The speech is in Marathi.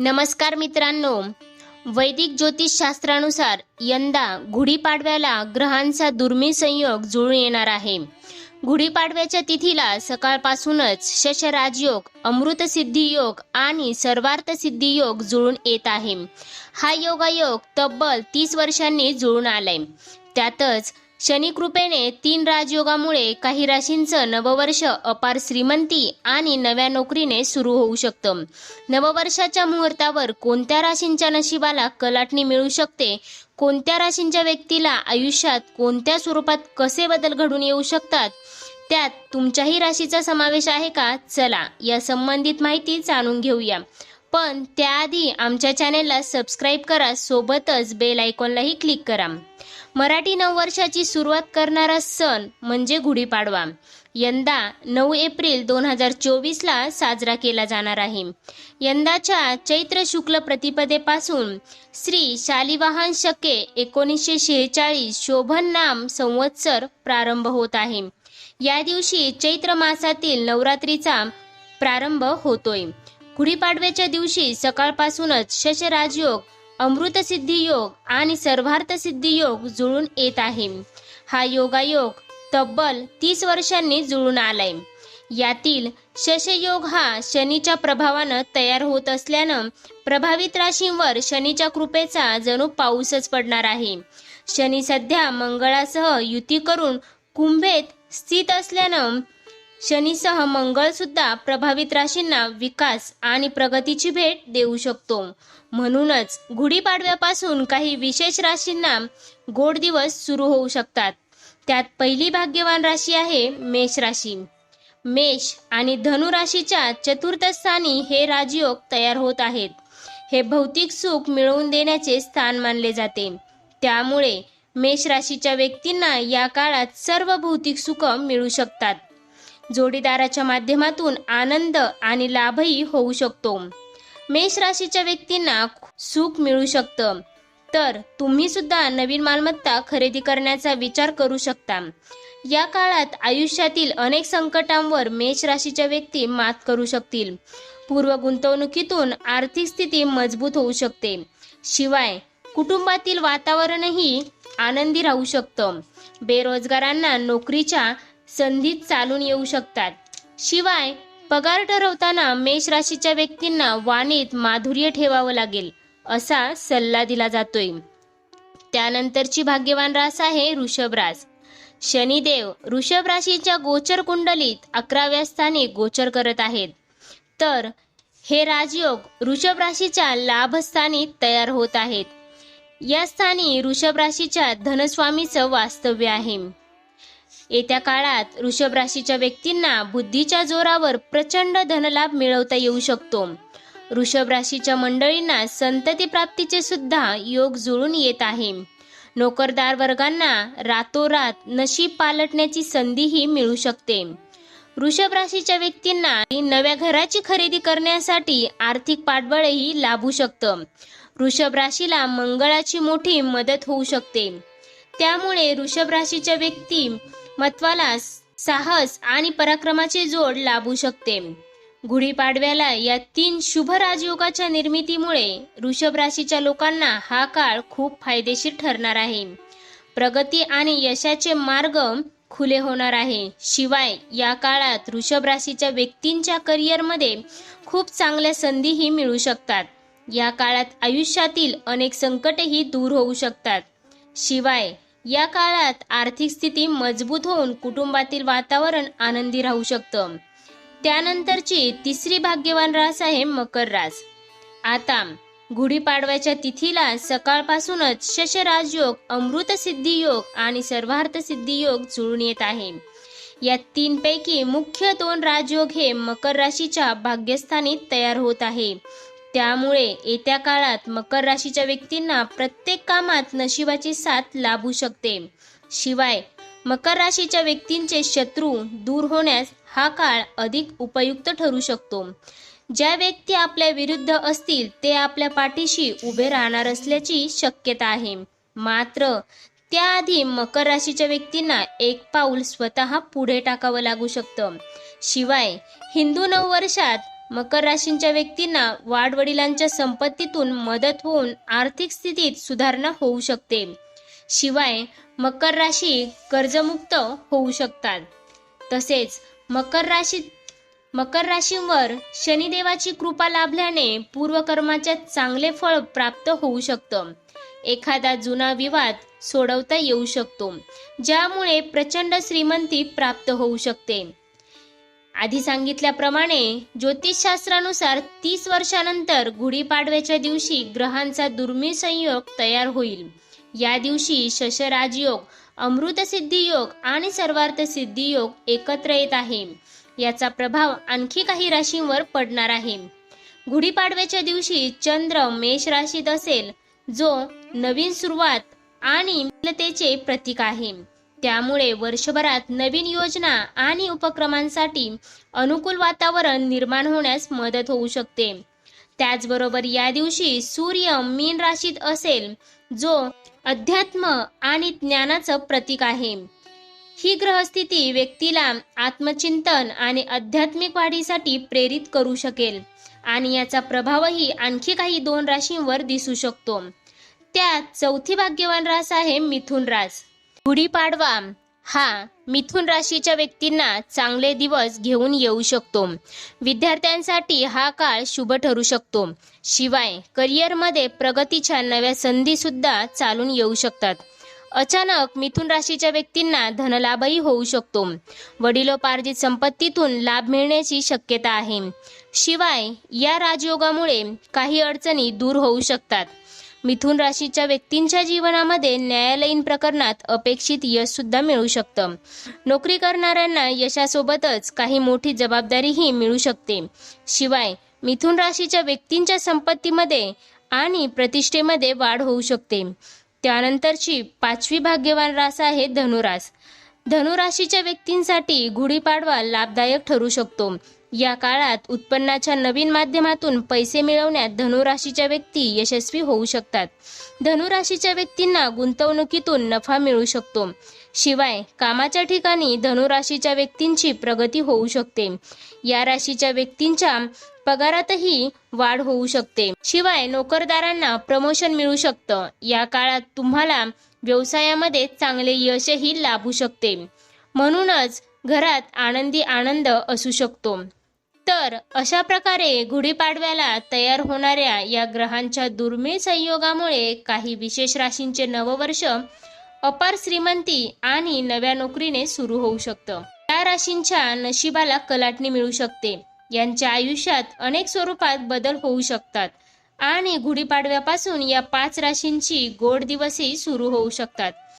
नमस्कार मित्रांनो. वैदिक ज्योतिषशास्त्रानुसार यंदा गुढीपाडव्याला ग्रहांचा दुर्मिळ संयोग जुळून येणार आहे. गुढीपाडव्याच्या तिथीला सकाळपासूनच शशराजयोग अमृतसिद्धी योग आणि सर्वार्थ सिद्धी योग जुळून येत आहे. हा योगायोग तब्बल तीस वर्षांनी जुळून आलाय. त्यातच शनिकृपेने तीन राजयोगामुळे काही राशींचं नववर्ष अपार श्रीमंती आणि नव्या नोकरीने सुरू होऊ शकतं. नववर्षाच्या मुहूर्तावर कोणत्या राशींच्या नशिबाला कलाटणी मिळू शकते? कोणत्या राशींच्या व्यक्तीला आयुष्यात कोणत्या स्वरूपात कसे बदल घडून येऊ शकतात? त्यात तुमच्याही राशीचा समावेश आहे का? चला या संबंधित माहिती जाणून घेऊया. पण त्याआधी आमच्या चॅनेलला सबस्क्राईब करा सोबतच बेल आयकॉनलाही क्लिक करा. मराठी नववर्षाची सुरुवात करणारा सण म्हणजे गुढीपाडवा. यंदा नऊ एप्रिल दोन हजार चोवीसला साजरा केला जाणार आहे. यंदाच्या चैत्र शुक्ल प्रतिपदेपासून श्री शालिवाहन शके एकोणीसशे शेहेचाळीस शोभन नाम संवत्सर प्रारंभ होत आहे. या दिवशी चैत्र मासातील नवरात्रीचा प्रारंभ होतोय. गुढीपाडव्याच्या दिवशी सकाळपासूनच शशराजयोग अमृतसिद्धी योग आणि सर्वार्थ सिद्धी योग जुळून येत आहे. हा योगायोग तब्बल तीस वर्षांनी जुळून आलाय. यातील शशयोग हा शनीच्या प्रभावानं तयार होत असल्यानं प्रभावित राशींवर शनीच्या कृपेचा जणू पाऊसच पडणार आहे. शनी सध्या मंगळासह युती करून कुंभेत स्थित असल्यानं शनीसह मंगळ सुद्धा प्रभावित राशींना विकास आणि प्रगतीची भेट देऊ शकतो. म्हणूनच गुढीपाडव्यापासून काही विशेष राशींना गोड दिवस सुरू होऊ शकतात. त्यात पहिली भाग्यवान राशी आहे मेष राशी. मेष आणि धनु राशीच्या चतुर्थ स्थानी हे राजयोग तयार होत आहेत. हे भौतिक सुख मिळवून देण्याचे स्थान मानले जाते. त्यामुळे मेष राशीच्या व्यक्तींना या काळात सर्व भौतिक सुख मिळू शकतात. जोडीदाराच्या माध्यमातून आनंद आणि लाभही होऊ शकतो. मेष राशीच्या व्यक्तींना सुख मिळू शकतं. तर तुम्ही सुद्धा नवीन मालमत्ता खरेदी करण्याचा विचार करू शकता. या काळात आयुष्यातील अनेक संकटांवर मेष राशीच्या व्यक्ती मात करू शकतील. पूर्व गुंतवणुकीतून आर्थिक स्थिती मजबूत होऊ शकते. शिवाय कुटुंबातील वातावरणही आनंदी राहू शकतं. बेरोजगारांना नोकरीच्या संधी चालून येऊ शकतात. शिवाय पगार ठरवताना मेष राशीच्या व्यक्तींना वाणीत माधुर्य ठेवावं लागेल असा सल्ला दिला जातोय. त्यानंतरची भाग्यवान रास आहे ऋषभ रास. शनिदेव ऋषभ राशीच्या गोचर कुंडलीत अकराव्या स्थानी गोचर करत आहेत. तर हे राजयोग ऋषभ राशीच्या लाभस्थानी तयार होत आहेत. या स्थानी ऋषभ राशीच्या धनस्वामीचं वास्तव्य आहे. येत्या काळात वृषभ राशीच्या व्यक्तींना बुद्धीच्या जोरावर प्रचंड धनलाभ मिळवता येऊ शकतो. वृषभ राशीच्या मंडळींना संतती प्राप्तीचे सुद्धा योग जुळून येत आहे. नोकरदार वर्गांना रातोरात नशीब पालटण्याची संधीही मिळू शकते. वृषभ राशीच्या व्यक्तींना नव्या घराची खरेदी करण्यासाठी आर्थिक पाठबळही लाभू शकतं. वृषभ राशीला मंगळाची मोठी मदत होऊ शकते. त्यामुळे वृषभ राशीच्या व्यक्ती मत्वाला साहस आणि पराक्रमाचे जोड लाभू शकते. गुढीपाडव्याला या तीन शुभ राजयोगाच्या निर्मितीमुळे वृषभ राशीच्या लोकांना हा काळ खूप फायदेशीर ठरणार आहे. प्रगती आणि यशाचे मार्ग खुले होणार आहे. शिवाय या काळात वृषभ राशीच्या व्यक्तींच्या करिअरमध्ये खूप चांगल्या संधीही मिळू शकतात. या काळात आयुष्यातील अनेक संकटही दूर होऊ शकतात. शिवाय या काळात आर्थिक स्थिती मजबूत होऊन कुटुंबातील वातावरण आनंदी राहू शकतं. त्यानंतरची तिसरी भाग्यवान रास आहे मकर रास. आता गुढीपाडव्याच्या तिथीला सकाळपासूनच शशराजयोग अमृत सिद्धी योग आणि सर्वार्थ सिद्धी योग जुळून येत आहे. या तीनपैकी मुख्य दोन राजयोग हे मकर राशीच्या भाग्यस्थानी तयार होत आहे. त्यामुळे येत्या काळात मकर राशीच्या व्यक्तींना प्रत्येक कामात नशिबाची साथ लाभू शकते. शिवाय मकर राशीच्या व्यक्तींचे शत्रू दूर होण्यास हा काळ अधिक उपयुक्त ठरू शकतो. ज्या व्यक्ती आपल्या विरुद्ध असतील ते आपल्या पाठीशी उभे राहणार असल्याची शक्यता आहे. मात्र त्याआधी मकर राशीच्या व्यक्तींना एक पाऊल स्वतः पुढे टाकावं लागू शकतं. शिवाय हिंदू नववर्षात मकर राशींच्या व्यक्तींना वाडवडिलांच्या संपत्तीतून मदत होऊन आर्थिक स्थितीत सुधारणा होऊ शकते. शिवाय मकर राशी कर्जमुक्त होऊ शकतात. तसेच मकर राशी मकर राशींवर शनिदेवाची कृपा लाभल्याने पूर्वकर्माचे चांगले फळ प्राप्त होऊ शकतं. एखादा जुना विवाद सोडवता येऊ शकतो ज्यामुळे प्रचंड श्रीमंती प्राप्त होऊ शकते. आधी सांगितल्याप्रमाणे ज्योतिषशास्त्रानुसार तीस वर्षानंतर गुढीपाडव्याच्या दिवशी ग्रहांचा दुर्मिळ संयोग तयार होईल. या दिवशी शशराजयोग अमृतसिद्धी योग आणि सर्वार्थ सिद्धी योग एकत्र येत आहे. याचा प्रभाव आणखी काही राशींवर पडणार आहे. गुढीपाडव्याच्या दिवशी चंद्र मेष राशीत असेल जो नवीन सुरुवात आणि प्रतीक आहे. त्यामुळे वर्षभरात नवीन योजना आणि उपक्रमांसाठी अनुकूल वातावरण निर्माण होण्यास मदत होऊ शकते. त्याचबरोबर या दिवशी सूर्य मीन राशीत असेल जो अध्यात्म आणि ज्ञानाचं प्रतीक आहे. ही ग्रहस्थिती व्यक्तीला आत्मचिंतन आणि आध्यात्मिक वाढीसाठी प्रेरित करू शकेल आणि याचा प्रभावही आणखी काही दोन राशींवर दिसू शकतो. त्यात चौथी भाग्यवान रास आहे मिथुन रास. गुढीपाडवा हा मिथुन राशीच्या व्यक्तींना चांगले दिवस घेऊन येऊ शकतो. विद्यार्थ्यांसाठी हा काळ शुभ ठरू शकतो. शिवाय करिअरमध्ये प्रगतीच्या नव्या संधी सुद्धा चालून येऊ शकतात. अचानक मिथुन राशीच्या व्यक्तींना धनलाभही होऊ शकतो. वडिलोपार्जित संपत्तीतून लाभ मिळण्याची शक्यता आहे. शिवाय या राजयोगामुळे काही अडचणी दूर होऊ शकतात. मिथुन राशीच्या व्यक्तींच्या जीवनामध्ये न्यायालयीन प्रकरणात अपेक्षित यश सुद्धा मिळू शकतं. नोकरी करणाऱ्यांना यशासोबतच काही मोठी जबाबदारीही मिळू शकते. शिवाय मिथुन राशीच्या व्यक्तींच्या संपत्तीमध्ये आणि प्रतिष्ठेमध्ये वाढ होऊ शकते. त्यानंतरची पाचवी भाग्यवान रास आहे धनुरास. धनुराशीच्या व्यक्तींसाठी गुढीपाडवा लाभदायक ठरू शकतो. या काळात उत्पन्नाच्या नवीन माध्यमातून पैसे मिळवण्यात धनुराशीच्या व्यक्ती यशस्वी होऊ शकतात. धनुराशीच्या व्यक्तींना गुंतवणुकीतून नफा मिळू शकतो. शिवाय कामाच्या ठिकाणी धनुराशीच्या व्यक्तींची प्रगती होऊ शकते. या राशीच्या व्यक्तींच्या पगारातही वाढ होऊ शकते. शिवाय नोकरदारांना प्रमोशन मिळू शकतं. या काळात तुम्हाला व्यवसायामध्ये चांगले यशही लाभू शकते. म्हणूनच घरात आनंदी आनंद असू शकतो. तर अशा प्रकारे गुढीपाडव्याला तयार होणाऱ्या या ग्रहांच्या दुर्मिळ संयोगामुळे काही विशेष राशींचे नववर्ष अपार श्रीमंती आणि नव्या नोकरीने सुरू होऊ शकतं. या राशींच्या नशिबाला कलाटणी मिळू शकते. यांच्या आयुष्यात अनेक स्वरूपात बदल होऊ शकतात आणि गुढीपाडव्यापासून या पाच राशींची गोड दिवसही सुरू होऊ शकतात.